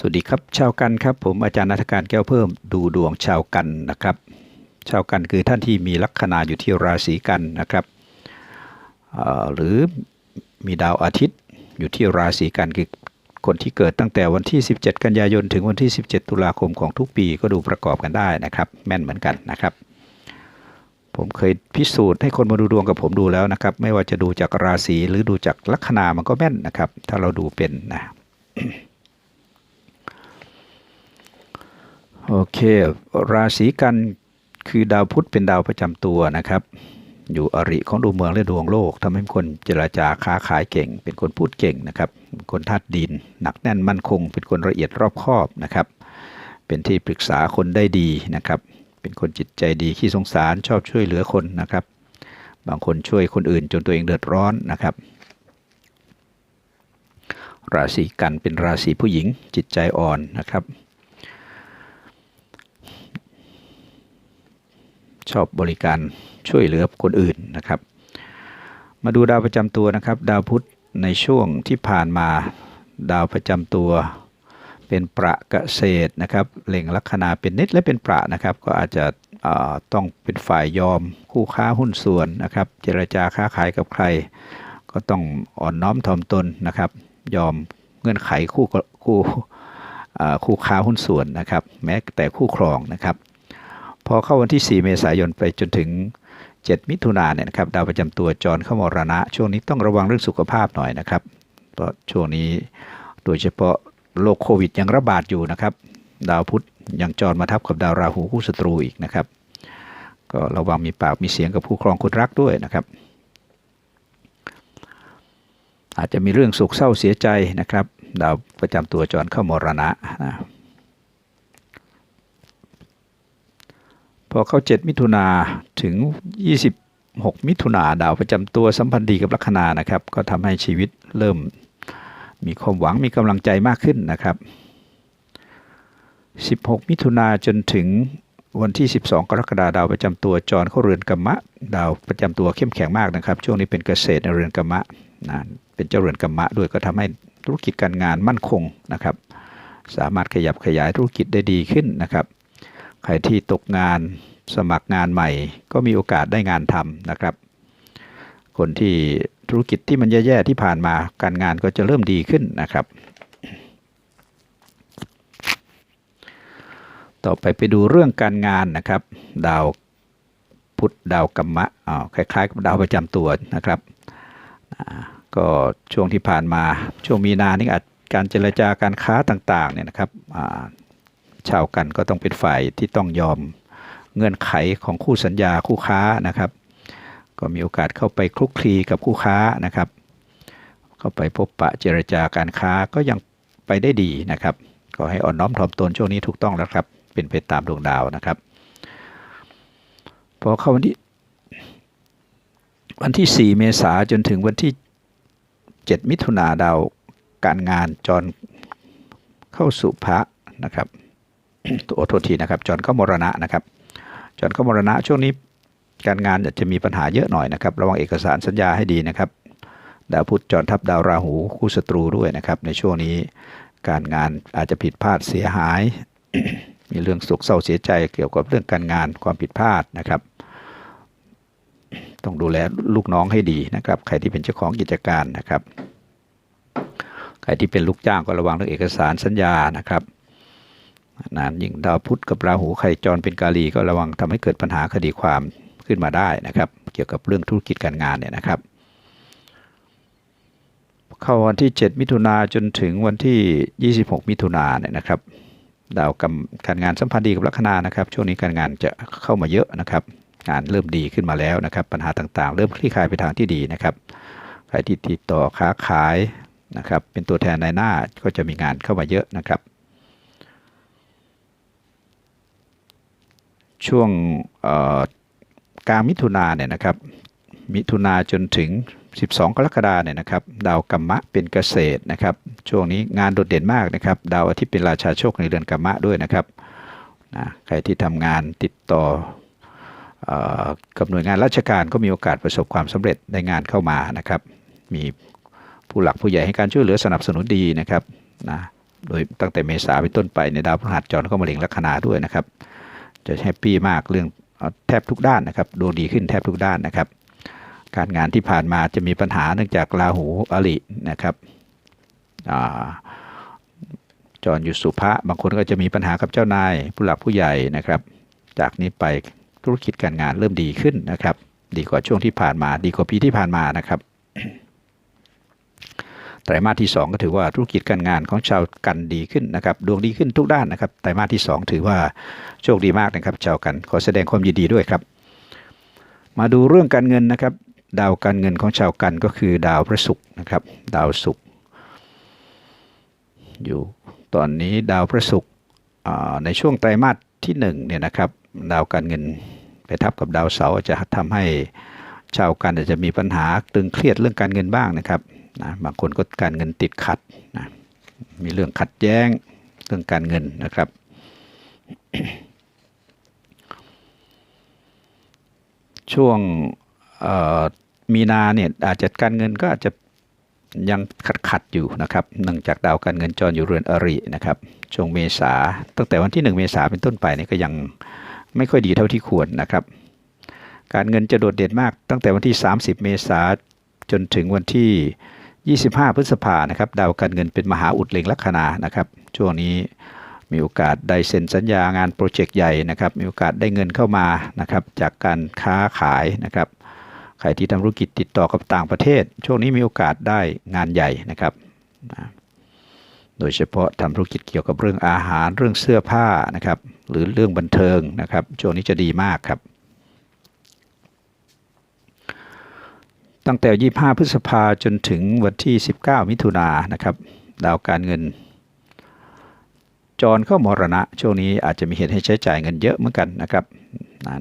สวัสดีครับชาวกันครับผมอาจารย์นัฐการแก้วเพิ่มดูดวงชาวกันนะครับ ชาวกันคือท่านที่มีลัคนาอยู่ที่ราศีกันนะครับหรือมีดาวอาทิตย์อยู่ที่ราศีกันคือคนที่เกิดตั้งแต่วันที่ 17 กันยายน ถึงวันที่ 17 ตุลาคมของทุกปีก็ดูประกอบกันได้นะครับ แม่นเหมือนกันนะครับ ผมเคยพิสูจน์ให้คนมาดูดวงกับผมดูแล้วนะครับ ไม่ว่าจะดูจากราศีหรือดูจากลัคนามันก็แม่นนะครับ ถ้าเราดูเป็นนะ โอเคราศีกันคือดาวพุธเป็นดาวประจำตัวนะครับ อยู่อริของดวงเมืองและดวงโลกทำให้คนเจรจาค้าขายเก่ง เป็นคนพูดเก่งนะครับเป็นคนธาตุดิน หนักแน่นมั่นคง เป็นคนละเอียดรอบคอบนะครับ เป็นที่ปรึกษาคนได้ดีนะครับ เป็นคนจิตใจดีขี้สงสารชอบช่วยเหลือคนนะครับ บางคนช่วยคนอื่นจนตัวเองเดือดร้อนนะครับ ราศีกันเป็นราศีผู้หญิงจิตใจอ่อนนะครับ ชอบบริการช่วยเหลือคนอื่นนะครับ มาดูดาวประจำตัวนะครับ ดาวพุธในช่วงที่ผ่านมาดาวประจำตัว เป็นประเกษตรนะครับเล็งลัคนาเป็นนิดและเป็นประนะครับ ก็อาจจะต้องเป็นฝ่ายยอมคู่ค้าหุ้นส่วนนะครับ เจรจาค้าขายกับใคร ก็ต้องอ่อนน้อมถ่อมตนนะครับ ยอมเงื่อนไขคู่คู่คู่ค้าหุ้นส่วนนะครับ แม้แต่คู่ครองนะครับ พอเข้าวันที่ 4 เมษายนไปจนถึง 7 มิถุนาเนี่ยนะครับดาวประจำตัวจรเข้ามรณะ ช่วงนี้ต้องระวังเรื่องสุขภาพหน่อยนะครับ เพราะช่วงนี้โดยเฉพาะโรคโควิดยังระบาดอยู่นะครับ ดาวพุธยังจรมาทับกับดาวราหูคู่ศัตรูอีกนะครับ ก็ระวังมีปากมีเสียงกับผู้ครองคนรักด้วยนะครับ อาจจะมีเรื่องโศกเศร้าเสียใจนะครับ ดาวประจำตัวจรเข้ามรณะนะ พอเข้า 7 มิถุนาถึง 26 มิถุนาดาวประจำตัวสัมพันธ์ดีกับลัคนานะครับ ก็ทำให้ชีวิตเริ่มมีความหวังมีกำลังใจมากขึ้นนะครับ 16 มิถุนาจนถึงวันที่ 12 กรกฎาคมดาวประจำตัวจรเข้าเรือนกรรมะ ดาวประจำตัวเข้มแข็งมากนะครับ ช่วงนี้เป็นเกษตรในเรือนกรรมะนะเป็นเจ้าเรือนกรรมะด้วยก็ทำให้ธุรกิจการงานมั่นคงนะครับ สามารถขยับขยายธุรกิจได้ดีขึ้นนะครับ ใครที่ตกงานสมัครงานใหม่ ก็มีโอกาสได้งานทำนะครับ คนที่ธุรกิจที่มันแย่ๆที่ผ่านมาการงานก็จะเริ่มดีขึ้นนะครับ ต่อไปไปดูเรื่องการงานนะครับ ดาวพุธดาวกัมมะอ้าวคล้ายๆกับดาวประจำตัวนะครับก็ช่วงที่ผ่านมาช่วงมีนานี่อาจการเจรจาการค้าต่างๆเนี่ยนะครับ ชาวกันก็ต้องเป็นฝ่ายที่ต้องยอมเงื่อนไขของคู่สัญญาคู่ค้านะครับ ก็มีโอกาสเข้าไปคลุกคลีกับคู่ค้านะครับ เข้าไปพบปะเจรจาการค้าก็ยังไปได้ดีนะครับก็ให้อ่อนน้อมถ่อมตนช่วงนี้ถูกต้องแล้วครับ เป็นไปตามดวงดาวนะครับ พอเข้าวันที่วันที่ 4 เมษาจนถึงวันที่ 7 มิถุนาดาวการงานจรเข้าสู่พระนะครับ ตัวโทษทีนะครับ จอนเข้ามรณะนะครับ จอนเข้ามรณะช่วงนี้การงานจะมีปัญหาเยอะหน่อยนะครับ ระวังเอกสารสัญญาให้ดีนะครับ ดาวพุธจรทับดาวราหูคู่ศัตรูด้วยนะครับ ในช่วงนี้การงานอาจจะผิดพลาดเสียหาย มีเรื่องโศกเศร้าเสียใจเกี่ยวกับเรื่องการงานความผิดพลาดนะครับ ต้องดูแลลูกน้องให้ดีนะครับ ใครที่เป็นเจ้าของกิจการนะครับ ใครที่เป็นลูกจ้างก็ระวังเรื่องเอกสารสัญญานะครับ นานยิ่งดาวพุธกับราหูใครจรเป็นกาลีก็ระวังทำให้เกิดปัญหาคดีความขึ้นมาได้นะครับ เกี่ยวกับเรื่องธุรกิจการงานเนี่ยนะครับ เข้าวันที่ 7 มิถุนาจนถึงวันที่ 26 มิถุนาเนี่ยนะครับดาวกำการงานสัมพันธ์ดีกับลัคนานะครับ ช่วงนี้การงานจะเข้ามาเยอะนะครับ งานเริ่มดีขึ้นมาแล้วนะครับ ปัญหาต่างๆ เริ่มคลี่คลายไปทางที่ดีนะครับใครที่ติดต่อค้าขายนะครับ เป็นตัวแทนในหน้าก็จะมีงานเข้ามาเยอะนะครับ ช่วงกลางมิถุนาเนี่ยนะครับ มิถุนาจนถึง 12 กรกฎาเนี่ยนะครับ ดาวกัมมะเป็นเกษตรนะครับ ช่วงนี้งานโดดเด่นมากนะครับ ดาวอาทิตย์เป็นราชาโชคในเรือนกัมมะด้วยนะครับนะใครที่ทำงานติดต่ออกับหน่วยงานราชการก็มีโอกาสประสบความสำเร็จในงานเข้ามานะครับ มีผู้หลักผู้ใหญ่ให้การช่วยเหลือสนับสนุนดีนะครับนะโดยตั้งแต่เมษาเป็นต้นไปในดาวพฤหัสจรเข้ามาเล็งลัคนาด้วยนะครับ จะแฮปปี้มากเรื่องแทบทุกด้านนะครับดวงดีขึ้นแทบทุกด้านนะครับ การงานที่ผ่านมาจะมีปัญหาเนื่องจากราหูอรินะครับอ่าจรอยู่สุภะบางคนก็จะมีปัญหากับเจ้านายผู้หลักผู้ใหญ่นะครับ จากนี้ไปธุรกิจการงานเริ่มดีขึ้นนะครับ ดีกว่าช่วงที่ผ่านมา ดีกว่าปีที่ผ่านมานะครับ ไตรมาสที่ 2 ก็ถือว่าธุรกิจการงานของชาวกันดีขึ้นนะครับดวงดีขึ้นทุกด้านนะครับไตรมาสที่ 2 ถือว่าโชคดีมากนะครับชาวกันขอแสดงความยินดีด้วยครับ มาดูเรื่องการเงินนะครับ ดาวการเงินของชาวกันก็คือดาวพระศุกร์นะครับ ดาวศุกร์อยู่ตอนนี้ดาวพระศุกร์ในช่วงไตรมาสที่1เนี่ยนะครับดาวการเงินไปทับกับดาวเสาร์จะทำให้ชาวกันอาจจะมีปัญหาตึงเครียดเรื่องการเงินบ้างนะครับ นะบางคนก็การเงินติดขัดนะมีเรื่องขัดแย้งเรื่องการเงินนะครับ ช่วงมีนาเนี่ยอาจจะการเงินก็อาจจะยังขัดขัดอยู่นะครับเนื่องจากดาวการเงินจรอยู่เรือนอรินะครับ ช่วงเมษาตั้งแต่วันที่ 1 เมษาเป็นต้นไปเนี่ยก็ยังไม่ค่อยดีเท่าที่ควรนะครับ การเงินจะโดดเด่นมากตั้งแต่วันที่ 30 เมษาจนถึงวันที่ 25 พฤษภานะครับดาวการเงินเป็นมหาอุดเล็งลัคนานะครับ ช่วงนี้มีโอกาสได้เซ็นสัญญางานโปรเจกต์ใหญ่นะครับ มีโอกาสได้เงินเข้ามานะครับ จากการค้าขายนะครับใครที่ทำธุรกิจติดต่อกับต่างประเทศ ช่วงนี้มีโอกาสได้งานใหญ่นะครับ โดยเฉพาะทำธุรกิจเกี่ยวกับเรื่องอาหารเรื่องเสื้อผ้านะครับ หรือเรื่องบันเทิงนะครับ ช่วงนี้จะดีมากครับ ตั้งแต่ 25 พฤษภาจนถึงวันที่ 19 มิถุนายนนะครับ ดาวการเงิน จรเข้ามรณะ ช่วงนี้อาจจะมีเหตุให้ใช้จ่ายเงินเยอะเหมือนกันนะครับ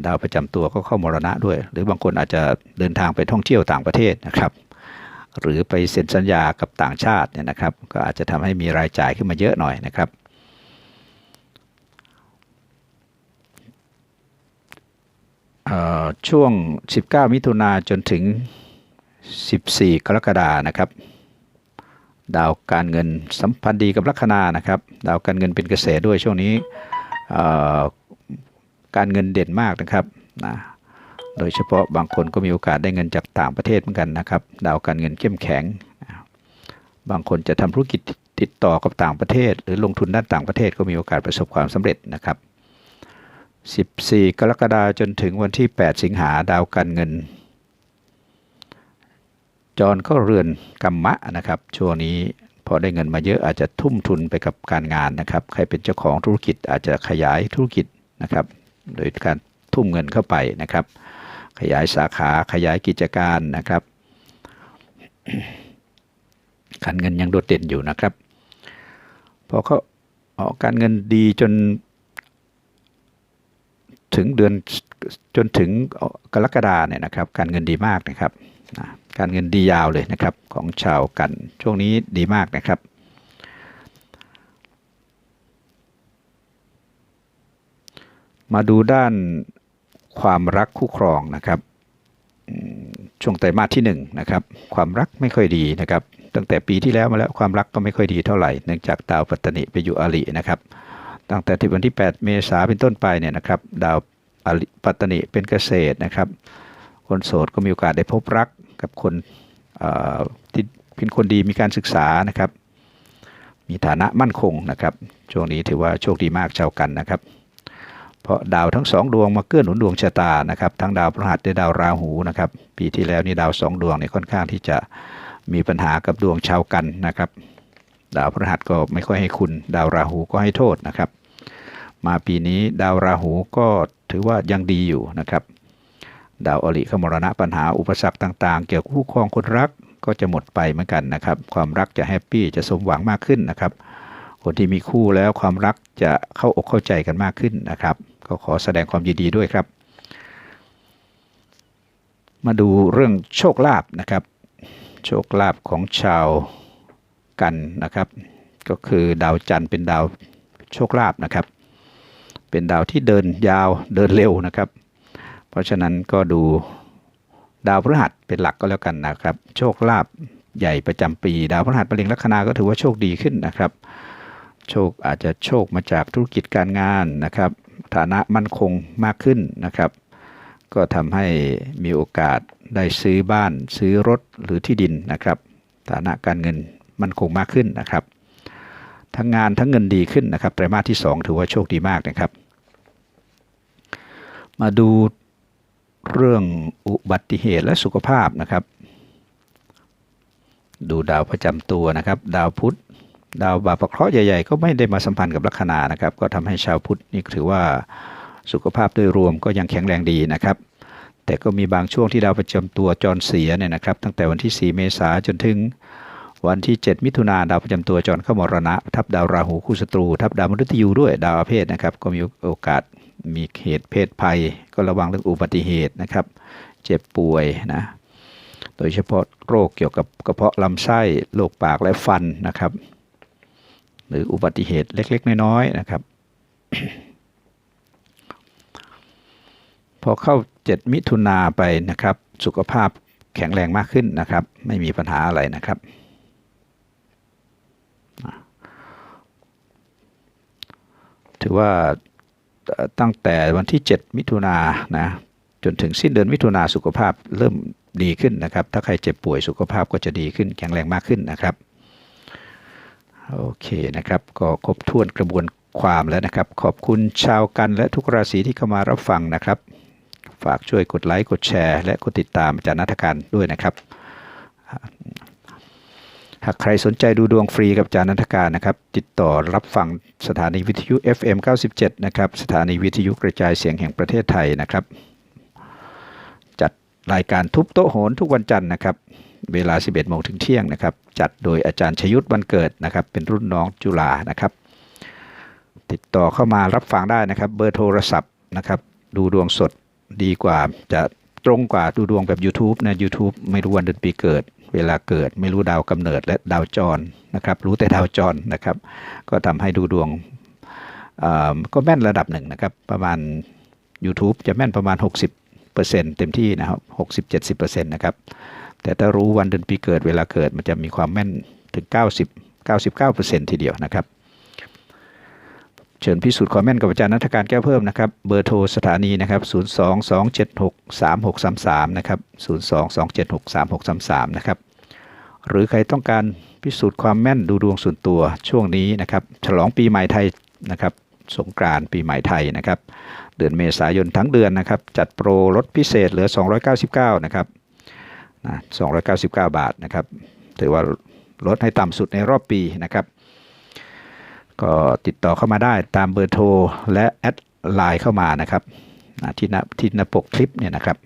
ดาวประจำตัวก็เข้ามรณะด้วย หรือบางคนอาจจะเดินทางไปท่องเที่ยวต่างประเทศนะครับ หรือไปเซ็นสัญญากับต่างชาติเนี่ยนะครับ ก็อาจจะทำให้มีรายจ่ายขึ้นมาเยอะหน่อยนะครับช่วง 19 มิถุนาจนถึง 14 กรกฎานะครับ ดาวการเงินสัมพันธ์ดีกับลัคนานะครับ ดาวการเงินเป็นเกษตรด้วยช่วงนี้การเงินเด่นมากนะครับนะโดยเฉพาะบางคนก็มีโอกาสได้เงินจากต่างประเทศเหมือนกันนะครับ ดาวการเงินเข้มแข็ง บางคนจะทำธุรกิจติดต่อกับต่างประเทศ หรือลงทุนด้านต่างประเทศก็มีโอกาสประสบความสำเร็จนะครับ 14 กรกฎาคมจนถึงวันที่ 8 สิงหาดาวการเงิน จรก็เรือนกรรมะนะครับช่วงนี้พอได้เงินมาเยอะอาจจะทุ่มทุนไปกับการงานนะครับ ใครเป็นเจ้าของธุรกิจอาจจะขยายธุรกิจนะครับ โดยการทุ่มเงินเข้าไปนะครับ ขยายสาขาขยายกิจการนะครับการเงินยังโดดเด่นอยู่นะครับพอเขาออกการเงินดีจน ถึงเดือนจนถึงกรกฎาเนี่ยนะครับ การเงินดีมากนะครับนะ การเงินดียาวเลยนะครับของชาวกันช่วงนี้ดีมากนะครับ มาดูด้านความรักคู่ครองนะครับช่วงไตรมาสที่หนึ่งนะครับความรักไม่ค่อยดีนะครับ ตั้งแต่ปีที่แล้วมาแล้วความรักก็ไม่ค่อยดีเท่าไหร่เนื่องจากดาวปัตตนิไปอยู่อรินะครับตั้งแต่ที่วันที่ 8 เมษาเป็นต้นไปเนี่ยนะครับดาวอริปัตตนิเป็นเกษตรนะครับ คนโสดก็มีโอกาสได้พบรัก กับคนที่เป็นคนดีมีการศึกษานะครับ มีฐานะมั่นคงนะครับ ช่วงนี้ถือว่าโชคดีมากชาวกันนะครับ เพราะดาวทั้งสองดวงมาเกื้อหนุนดวงชะตานะครับ ทั้งดาวพฤหัสและดาวราหูนะครับ ปีที่แล้วนี่ดาวสองดวงเนี่ยค่อนข้างที่จะมีปัญหากับดวงชาวกันนะครับ ดาวพฤหัสก็ไม่ค่อยให้คุณ ดาวราหูก็ให้โทษนะครับ มาปีนี้ดาวราหูก็ถือว่ายังดีอยู่นะครับ ดาวอริขมรณะปัญหาอุปสรรคต่างๆ เกี่ยวกับคู่ครองคนรักก็จะหมดไปเหมือนกันนะครับ ความรักจะแฮปปี้จะสมหวังมากขึ้นนะครับ คนที่มีคู่แล้วความรักจะเข้าอกเข้าใจกันมากขึ้นนะครับ ก็ขอแสดงความยินดีด้วยครับ มาดูเรื่องโชคลาภนะครับ โชคลาภของชาวกันนะครับ ก็คือดาวจันทร์เป็นดาวโชคลาภนะครับ เป็นดาวที่เดินยาวเดินเร็วนะครับ ราะฉะนั้นก็ดูดาวพฤหัสเป็นหลักก็แล้วกันนะครับ โชคลาภใหญ่ประจำปี ดาวพฤหัสเป็นเล็งลัคนาก็ถือว่าโชคดีขึ้นนะครับ โชคอาจจะโชคมาจากธุรกิจการงานนะครับ ฐานะมั่นคงมากขึ้นนะครับ ก็ทำให้มีโอกาสได้ซื้อบ้านซื้อรถหรือที่ดินนะครับ ฐานะการเงินมั่นคงมากขึ้นนะครับ ทั้งงานทั้งเงินดีขึ้นนะครับไตรมาสที่ 2 ถือว่าโชคดีมากนะครับ มาดู เรื่องอุบัติเหตุและสุขภาพนะครับ ดูดาวประจำตัวนะครับ ดาวพุธดาวบาปเคราะห์ใหญ่ๆ ก็ไม่ได้มาสัมพันธ์กับลัคนานะครับ ก็ทำให้ชาวพุธนี่ถือว่าสุขภาพโดยรวมก็ยังแข็งแรงดีนะครับ แต่ก็มีบางช่วงที่ดาวประจำตัวจรเสียเนี่ยนะครับ ตั้งแต่วันที่ 4 เมษายนจนถึงวันที่ 7 มิถุนาดาวประจำตัวจรเข้ามรณะ ทับดาวราหูคู่ศัตรู ทับดาวมฤตยูด้วยดาวอาเพศนะครับ ก็มีโอกาส มีเหตุเพศภัย ก็ระวังเรื่องอุบัติเหตุนะครับ เจ็บป่วยนะโดยเฉพาะโรคเกี่ยวกับกระเพาะลำไส้โรคปากและฟันนะครับ หรืออุบัติเหตุเล็ก ๆ น้อยๆนะครับ พอเข้า 7 มิถุนาไปนะครับ สุขภาพแข็งแรงมากขึ้นนะครับ ไม่มีปัญหาอะไรนะครับถือว่า ตั้งแต่วันที่ 7 มิถุนานะจนถึงสิ้นเดือนมิถุนาสุขภาพเริ่มดีขึ้นนะครับ ถ้าใครเจ็บป่วยสุขภาพก็จะดีขึ้นแข็งแรงมากขึ้นนะครับโอเคนะครับ ก็ครบถ้วนกระบวนความแล้วนะครับ ขอบคุณชาวกันและทุกราศีที่เข้ามารับฟังนะครับ ฝากช่วยกดไลค์กดแชร์ และกดติดตามอาจารย์นัฐการด้วยนะครับ หากใครสนใจดูดวงฟรีกับอาจารย์นัฐการนะครับ ติดต่อรับฟังสถานีวิทยุ FM 97 นะครับ สถานีวิทยุกระจายเสียงแห่งประเทศไทยนะครับ จัดรายการทุบโต๊ะโหนทุกวันจันทร์นะครับ เวลา 11โมงถึงเที่ยงนะครับ จัดโดยอาจารย์ชยุทธวันเกิดนะครับ เป็นรุ่นน้องจุฬานะครับ ติดต่อเข้ามารับฟังได้นะครับ เบอร์โทรศัพท์นะครับ ดูดวงสดดีกว่าจะตรงกว่าดูดวงแบบ YouTube นะ YouTube ไม่รู้วันเดือนปีเกิด เวลาเกิดไม่รู้ดาวกำเนิดและดาวจรนะครับ รู้แต่ดาวจรนะครับ ก็ทำให้ดูดวงอ่าก็แม่นระดับหนึ่งนะครับ ประมาณ YouTube จะแม่นประมาณ 60%เต็มที่นะครับ60-70%นะครับ แต่ถ้ารู้วันเดือนปีเกิดเวลาเกิดมันจะมีความแม่นถึง 90 99%ทีเดียวนะครับ เชิญพิสูจน์ความแม่นกับอาจารย์นัฐการแก้วเพิ่มนะครับ เบอร์โทรสถานีนะครับ 022763633 นะครับ 022763633 นะครับ หรือใครต้องการพิสูจน์ความแม่นดูดวงส่วนตัวช่วงนี้นะครับ ฉลองปีใหม่ไทยนะครับ สงกรานต์ปีใหม่ไทยนะครับ เดือนเมษายนทั้งเดือนนะครับ จัดโปรลดพิเศษเหลือ 299 นะครับนะ299 บาทนะครับ ถือว่าลดให้ต่ำสุดในรอบปีนะครับ ก็ติดต่อเข้ามาได้ตามเบอร์โทรและแอดไลน์เข้ามานะครับที่หน้าที่หน้าปกคลิปเนี่ยนะครับ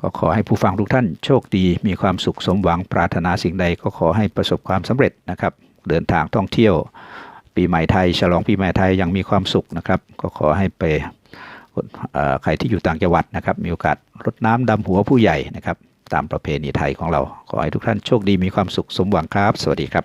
ก็ขอให้ผู้ฟังทุกท่านโชคดี มีความสุขสมหวังปรารถนาสิ่งใดก็ขอให้ประสบความสำเร็จนะครับ เดินทางท่องเที่ยว ปีใหม่ไทย ฉลองปีใหม่ไทยอยังมีความสุขนะครับ ก็ขอให้ไปใครที่อยู่ต่างจังหวัดนะครับ มีโอกาสรดน้ำดำหัวผู้ใหญ่นะครับ ตามประเพณีไทยของเรา ขอให้ทุกท่านโชคดีมีความสุขสมหวังครับ สวัสดีครับ